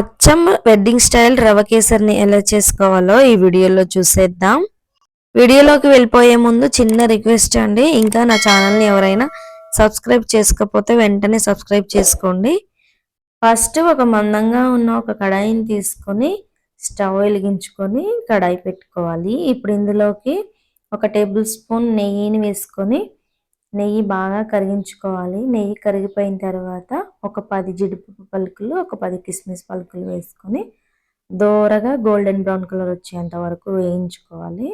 అచ్చం wedding style రవ కేసరిని ఎలా చేసుకోవాలో ఈ వీడియోలో చూసేద్దాం. వీడియోలోకి వెళ్ళిపోయే ముందు చిన్న రిక్వెస్ట్ అండి. ఇంకా నా ఛానల్ని ఎవరైనా సబ్స్క్రైబ్ చేసుకోకపోతే వెంటనే సబ్స్క్రైబ్ చేసుకోండి. ఫస్ట్ ఒక మందంగా ఉన్న ఒక కడాయిని తీసుకొని స్టవ్ వెలిగించుకొని కడాయి పెట్టుకోవాలి. ఇప్పుడు ఇందులోకి ఒక టేబుల్ స్పూన్ నెయ్యిని వేసుకొని నెయ్యి బాగా కరిగించుకోవాలి. నెయ్యి కరిగిపోయిన తర్వాత ఒక పది జీడిపప్పు పలుకులు ఒక పది కిస్మిస్ పలుకులు వేసుకొని దోరగా గోల్డెన్ బ్రౌన్ కలర్ వచ్చేంత వరకు వేయించుకోవాలి.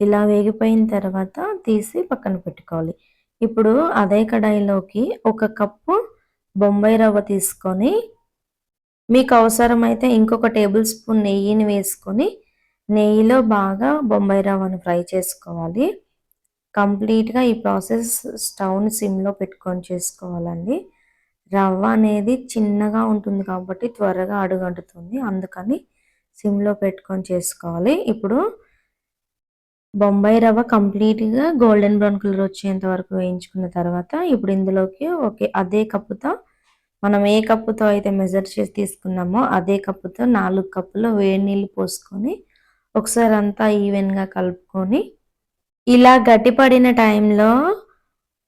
ఇలా వేగిపోయిన తర్వాత తీసి పక్కన పెట్టుకోవాలి. ఇప్పుడు అదే కడాయిలోకి ఒక కప్పు బొంబాయి రవ్వ తీసుకొని మీకు అవసరమైతే ఇంకొక టేబుల్ స్పూన్ నెయ్యిని వేసుకొని నెయ్యిలో బాగా బొంబాయి రవ్వను ఫ్రై చేసుకోవాలి. కంప్లీట్గా ఈ ప్రాసెస్ స్టవ్ని సిమ్లో పెట్టుకొని చేసుకోవాలండి. రవ్వ అనేది చిన్నగా ఉంటుంది కాబట్టి త్వరగా అడుగంటుతుంది. అందుకని సిమ్లో పెట్టుకొని చేసుకోవాలి. ఇప్పుడు బొంబాయి రవ్వ కంప్లీట్గా గోల్డెన్ బ్రౌన్ కలర్ వచ్చేంత వరకు వేయించుకున్న తర్వాత ఇప్పుడు ఇందులోకి ఓకే అదే కప్పుతో మనం ఏ కప్పుతో అయితే మెజర్ చేసి తీసుకున్నామో అదే కప్పుతో నాలుగు కప్పులు వేడి నీళ్ళు పోసుకొని ఒకసారి అంతా ఈవెన్గా కలుపుకొని ఇలా గట్టిపడిన టైంలో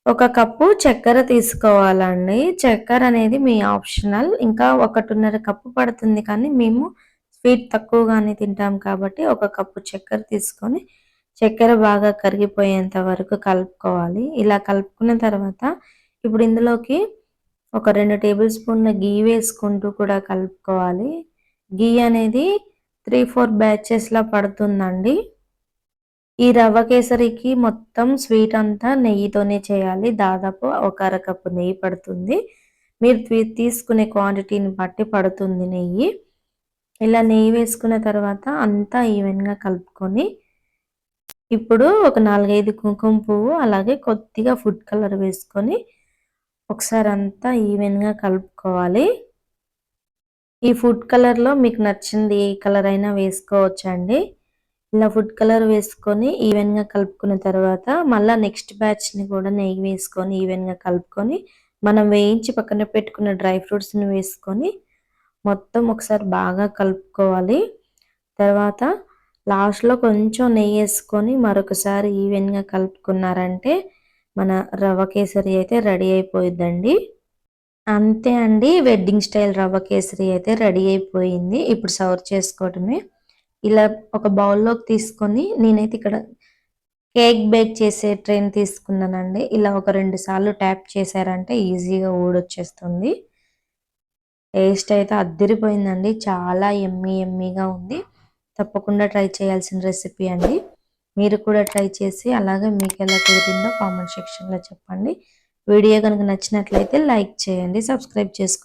ఒక కప్పు చక్కెర తీసుకోవాలండి. చక్కెర అనేది మీ ఆప్షనల్. ఇంకా ఒకటిన్నర కప్పు పడుతుంది కానీ మేము స్వీట్ తక్కువగానే తింటాం కాబట్టి ఒక కప్పు చక్కెర తీసుకొని చక్కెర బాగా కరిగిపోయేంత వరకు కలుపుకోవాలి. ఇలా కలుపుకున్న తర్వాత ఇప్పుడు ఇందులోకి ఒక రెండు టేబుల్ స్పూన్ల గీ వేసుకుంటూ కూడా కలుపుకోవాలి. గీ అనేది త్రీ ఫోర్ బ్యాచెస్లో పడుతుందండి. ఈ రవ్వ కేసరికి మొత్తం స్వీట్ అంతా నెయ్యితోనే చేయాలి. దాదాపు ఒక అరకప్పు నెయ్యి పడుతుంది. మీరు తీసుకునే క్వాంటిటీని బట్టి పడుతుంది నెయ్యి. ఇలా నెయ్యి వేసుకున్న తర్వాత అంతా ఈవెన్గా కలుపుకొని ఇప్పుడు ఒక నాలుగైదు కుంకుమ పువ్వు అలాగే కొద్దిగా ఫుడ్ కలర్ వేసుకొని ఒకసారి అంతా ఈవెన్గా కలుపుకోవాలి. ఈ ఫుడ్ కలర్లో మీకు నచ్చింది ఏ కలర్ అయినా వేసుకోవచ్చండి. ఇలా ఫుడ్ కలర్ వేసుకొని ఈవెన్గా కలుపుకున్న తర్వాత మళ్ళీ నెక్స్ట్ బ్యాచ్ని కూడా నెయ్యి వేసుకొని ఈవెన్గా కలుపుకొని మనం వేయించి పక్కన పెట్టుకున్న డ్రై ఫ్రూట్స్ని వేసుకొని మొత్తం ఒకసారి బాగా కలుపుకోవాలి. తర్వాత లాస్ట్లో కొంచెం నెయ్యి వేసుకొని మరొకసారి ఈవెన్గా కలుపుకున్నారంటే మన రవ్వ కేసరి అయితే రెడీ అయిపోయిద్దండి. అంతే అండి వెడ్డింగ్ స్టైల్ రవ్వ కేసరి అయితే రెడీ అయిపోయింది. ఇప్పుడు సర్వ్ చేసుకోవడమే. ఇలా ఒక బౌల్లోకి తీసుకొని నేనైతే ఇక్కడ కేక్ బేక్ చేసే ట్రైన్ తీసుకున్నానండి. ఇలా ఒక రెండు సార్లు ట్యాప్ చేశారంటే ఈజీగా ఊడొచ్చేస్తుంది. టేస్ట్ అయితే అద్దరిపోయిందండి. చాలా ఎమ్మీ ఎమ్మీగా ఉంది. తప్పకుండా ట్రై చేయాల్సిన రెసిపీ అండి. మీరు కూడా ట్రై చేసి అలాగే మీకు ఎలా కుదిరిందో కామెంట్ సెక్షన్లో చెప్పండి. వీడియో కనుక నచ్చినట్లయితే లైక్ చేయండి సబ్స్క్రైబ్ చేసుకోండి.